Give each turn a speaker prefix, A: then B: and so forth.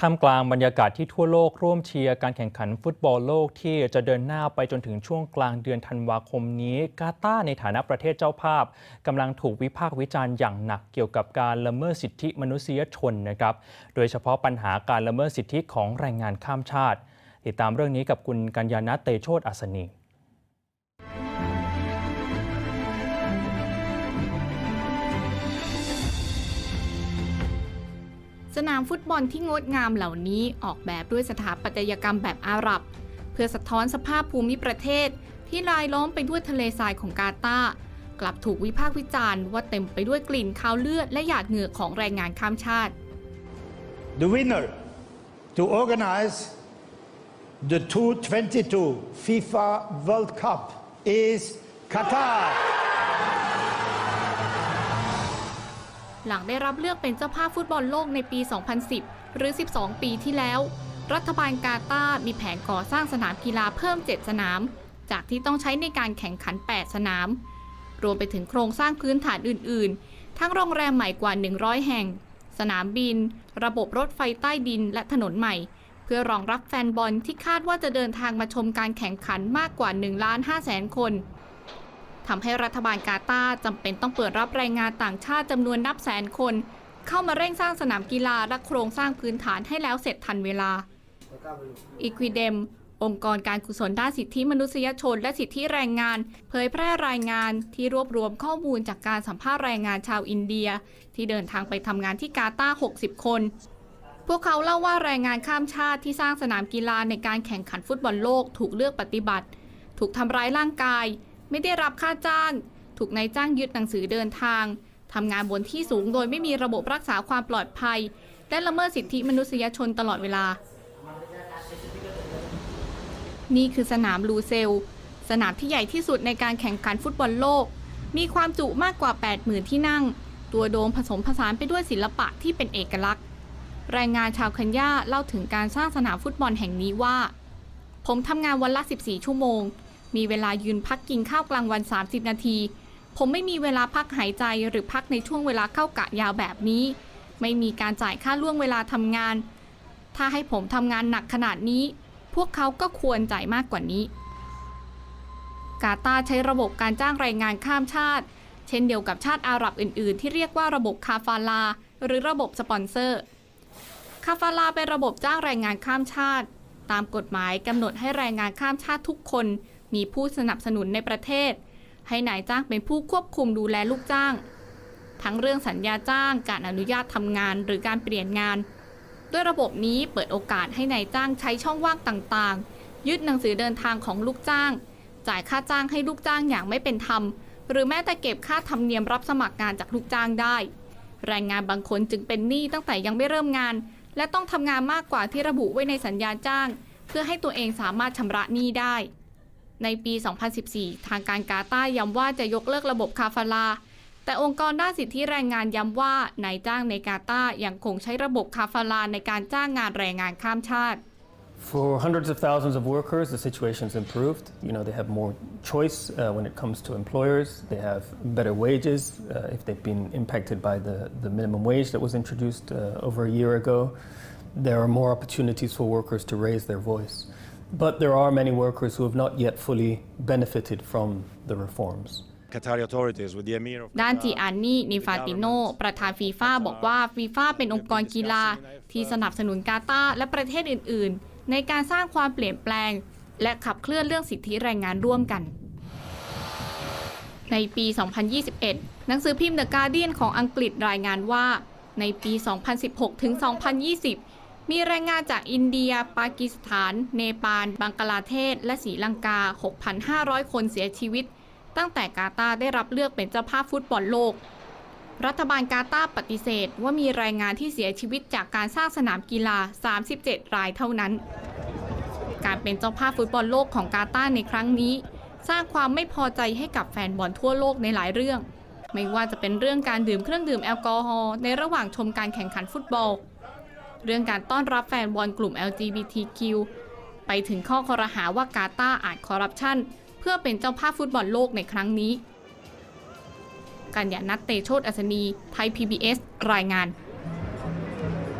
A: ท่ามกลางบรรยากาศที่ทั่วโลกร่วมเชียร์การแข่งขันฟุตบอลโลกที่จะเดินหน้าไปจนถึงช่วงกลางเดือนธันวาคมนี้ กาตาร์ในฐานะประเทศเจ้าภาพกำลังถูกวิพากษ์วิจารณ์อย่างหนักเกี่ยวกับการละเมิดสิทธิมนุษยชนนะครับโดยเฉพาะปัญหาการละเมิดสิทธิของแรงงานข้ามชาติ ติดตามเรื่องนี้กับคุณกัญญาณเตโชตอัศนี
B: สนามฟุตบอลที่งดงามเหล่านี้ออกแบบด้วยสถาปัตยกรรมแบบอาหรับ เพื่อสะท้อนสภาพภูมิประเทศ ที่รายล้อมไปด้วยทะเลทรายของกาตาร์กลับถูกวิพากษ์วิจารณ์ว่าเต็มไปด้วยกลิ่นคาวเลือดและหยาดเหงื่อของแรงงานข้ามชาติ
C: The winner to organize the 2022 FIFA World Cup is Qatar.
B: หลังได้รับเลือกเป็นเจ้าภาพฟุตบอลโลกในปี 2010 หรือ 12 ปีที่แล้ว รัฐบาลกาตาร์มีแผนก่อสร้างสนามกีฬาเพิ่ม 7 สนาม จากที่ต้องใช้ในการแข่งขัน 8 สนาม รวมไปถึงโครงสร้างพื้นฐานอื่น ๆ ทั้งโรงแรมใหม่กว่า 100 แห่ง สนามบิน ระบบรถไฟใต้ดินและถนนใหม่ เพื่อรองรับแฟนบอลที่คาดว่าจะเดินทางมาชมการแข่งขันมากกว่า1ล้าน5แสนคน ทำให้รัฐบาลกาตาร์จำเป็นต้องเปิดรับแรงงานต่างชาติจำนวนนับแสนคน เข้ามาเร่งสร้างสนามกีฬาและโครงสร้างพื้นฐานให้แล้วเสร็จทันเวลาอีควิเดมองค์กรการกุศลด้านสิทธิมนุษยชนและสิทธิแรงงาน เผยแพร่รายงานที่รวบรวมข้อมูลจากการสัมภาษณ์แรงงานชาวอินเดีย ที่เดินทางไปทำงานที่กาตาร์60 คน พวกเขาเล่าว่าแรงงานข้ามชาติที่สร้างสนามกีฬาในการแข่งขันฟุตบอลโลกถูกเลือกปฏิบัติ ถูกทำร้ายร่างกาย ไม่ได้รับค่าจ้าง ถูกนายจ้างยึดหนังสือเดินทางทำงานบนที่สูงโดยไม่มีระบบรักษาความปลอดภัย และละเมิดสิทธิมนุษยชนตลอดเวลา นี่คือสนามลูเซล สนามที่ใหญ่ที่สุดในการแข่งขันฟุตบอลโลก มีความจุมากกว่า 80,000 ที่นั่ง ตัวโดมผสมผสานไปด้วยศิลปะที่เป็นเอกลักษณ์แรงงานชาวเคนยาเล่าถึงการสร้างสนามฟุตบอลแห่งนี้ว่า ผมทำงานวันละ 14 ชั่วโมง มีเวลายืนพักกินข้าวกลางวัน 30 นาที ผมไม่มีเวลาพักหายใจหรือพักในช่วงเวลาเข้ากะยาวแบบนี้ ไม่มีการจ่ายค่าล่วงเวลาทำงาน ถ้าให้ผมทำงานหนักขนาดนี้ พวกเขาก็ควรจ่ายมากกว่านี้ กาตาใช้ระบบการจ้างแรงงานข้ามชาติ เช่นเดียวกับชาติอาหรับอื่น ๆ ที่เรียกว่าระบบคาฟาลา หรือระบบสปอนเซอร์คาฟาลาเป็นระบบจ้างแรงงานข้ามชาติ ตามกฎหมายกำหนดให้แรงงานข้ามชาติทุกคน มีผู้สนับสนุนในประเทศ ให้นายจ้างเป็นผู้ควบคุมดูแลลูกจ้าง ทั้งเรื่องสัญญาจ้างการอนุญาตทำงานหรือการเปลี่ยนงาน ด้วยระบบนี้เปิดโอกาสให้นายจ้างใช้ช่องว่างต่างๆ ยึดหนังสือเดินทางของลูกจ้าง จ่ายค่าจ้างให้ลูกจ้างอย่างไม่เป็นธรรม หรือแม้แต่เก็บค่าธรรมเนียมรับสมัครงานจากลูกจ้างได้ แรงงานบางคนจึงเป็นหนี้ตั้งแต่ยังไม่เริ่มงาน และต้องทำงานมากกว่าที่ระบุไว้ในสัญญาจ้าง เพื่อให้ตัวเองสามารถชำระหนี้ได้ ในปี 2014 ทางการกาตาร์ย้ำว่าจะยกเลิกระบบคาฟาลา แต่องค์กรด้านสิทธิแรงงานย้ำว่านายจ้างในกาตาร์ยังคงใช้ระบบคาฟาลาในการจ้างงานแรงงานข้ามชาติ
D: For hundreds of thousands of workers, the situation's improved. You know, they have more choice uh, when it comes to employers. They have better wages uh, if they've been impacted by the, the minimum wage that was introduced uh, over a year ago. There are more opportunities for workers to raise their voice. But there are many workers who have not yet fully benefited from the reforms.
E: Qatari authorities with the Emir of
B: ด้าน
E: Qatar
B: จีอันนี่นิฟาติโน ประธานฟีฟ่าบอกว่าฟีฟ่าเป็นองค์กรกีฬา ที่สนับสนุนกาตาร์และประเทศอื่น ๆ ในการสร้างความเปลี่ยนแปลง และขับเคลื่อนเรื่องสิทธิแรงงานร่วมกัน ในปี 2021 หนังสือพิมพ์ The Guardian ของอังกฤษรายงานว่า ในปี 2016 ถึง 2020 มีแรงงานจากอินเดีย ปากีสถาน เนปาล บังกลาเทศ และศรีลังกา 6,500 คนเสียชีวิต ตั้งแต่กาตาร์ได้รับเลือกเป็นเจ้าภาพฟุตบอลโลก รัฐบาลกาตาร์ปฏิเสธว่ามีแรงงานที่เสียชีวิตจากการสร้างสนามกีฬา 37 รายเท่านั้น การเป็นเจ้าภาพฟุตบอลโลกของกาตาร์ในครั้งนี้ สร้างความไม่พอใจให้กับแฟนบอลทั่วโลกในหลายเรื่อง ไม่ว่าจะเป็นเรื่องการดื่มเครื่องดื่มแอลกอฮอล์ในระหว่างชมการแข่งขันฟุตบอล เรื่องการต้อนรับแฟนบอลกลุ่ม LGBTQ ไปถึงข้อคอรหาว่ากาตาอาจคอร์รัปชันเพื่อเป็นเจ้าภาพฟุตบอลโลกในครั้งนี้ กัญญานัตเตโชตอัศนี ไทย PBS รายงาน